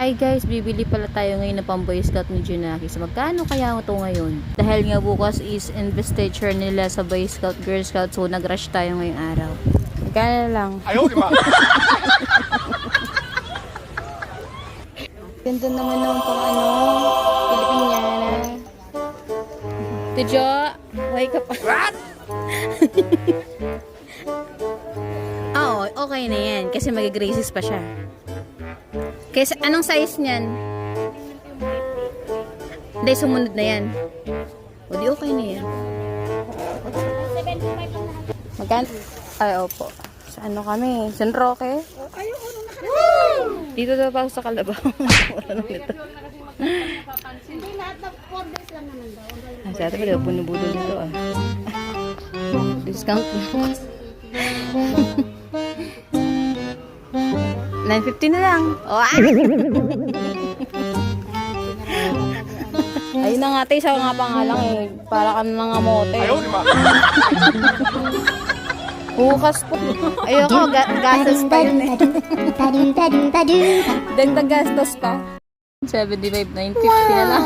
Ay guys, bibili pala tayo ngayon ng pamboy scout ni Junaki. So magkano kaya ito ngayon? Dahil nga bukas is investiture nila sa boy scout, girl scout. So nag-rush tayo ngayong araw. Magkano lang? Ayaw, di? Ganda naman ng pang ano, Pilipiniana. Tujo, wake up. What? Oo, oh, okay na yan. Kasi mag-graces pa siya. Kasi anong size niyan? Hindi, sumunod na yan. O di okay na yan. Magkano? Ay, opo. Sa ano kami? San Roque? Dito daw pa ako sa Kalabaw. ano nito? Hindi lahat na 4 days lang naman daw. Ah, sa atin pala, bunubudo dito ah. Discount na. 9.50 na lang. Ayun na nga, tay. Sa nga pangalang eh. Para ka na nga mote. Ayaw, di? Bukas po. Ayoko, ga gastos pa yun eh. Dagdag gastos pa. 75, 9.50 na lang.